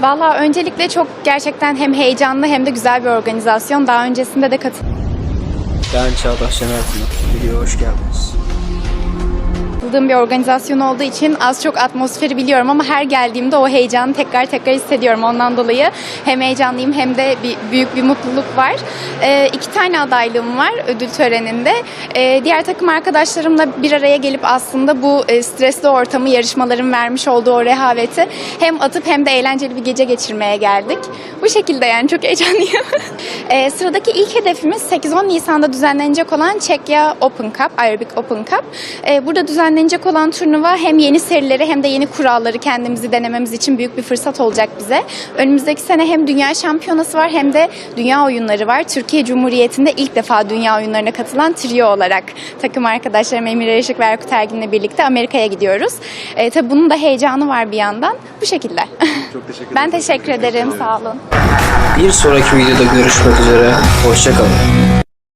Valla öncelikle çok gerçekten hem heyecanlı hem de güzel bir organizasyon. Daha öncesinde de katıldım. Ben Çağdaş Şener. Videoya hoş geldiniz. Katıldığım bir organizasyon olduğu için az çok atmosferi biliyorum ama her geldiğimde o heyecanı tekrar tekrar hissediyorum. Ondan dolayı hem heyecanlıyım hem de bir, büyük bir mutluluk var. Ee, iki tane adaylığım var ödül töreninde. Ee, diğer takım arkadaşlarımla bir araya gelip aslında bu e, stresli ortamı yarışmaların vermiş olduğu o rehaveti hem atıp hem de eğlenceli bir gece geçirmeye geldik. Bu şekilde yani çok heyecanlıyım. Ee, sıradaki ilk hedefimiz 8-10 Nisan'da düzenlenecek olan Çekya Open Cup, Aerobik Open Cup. Ee, burada düzenlenecek olan turnuva hem yeni serileri hem de yeni kuralları kendimizi denememiz için büyük bir fırsat olacak bize. Önümüzdeki sene hem dünya şampiyonası var hem de dünya oyunları var. Türkiye Cumhuriyeti'nde ilk defa dünya oyunlarına katılan trio olarak takım arkadaşlarım Emir Işık ve Erkut Ergin'le birlikte Amerika'ya gidiyoruz. Ee, tabii bunun da heyecanı var bir yandan. Bu şekilde. Çok teşekkür ben teşekkür ederim. Sağ olun. Bir sonraki videoda görüşmek üzere. Hoşçakalın.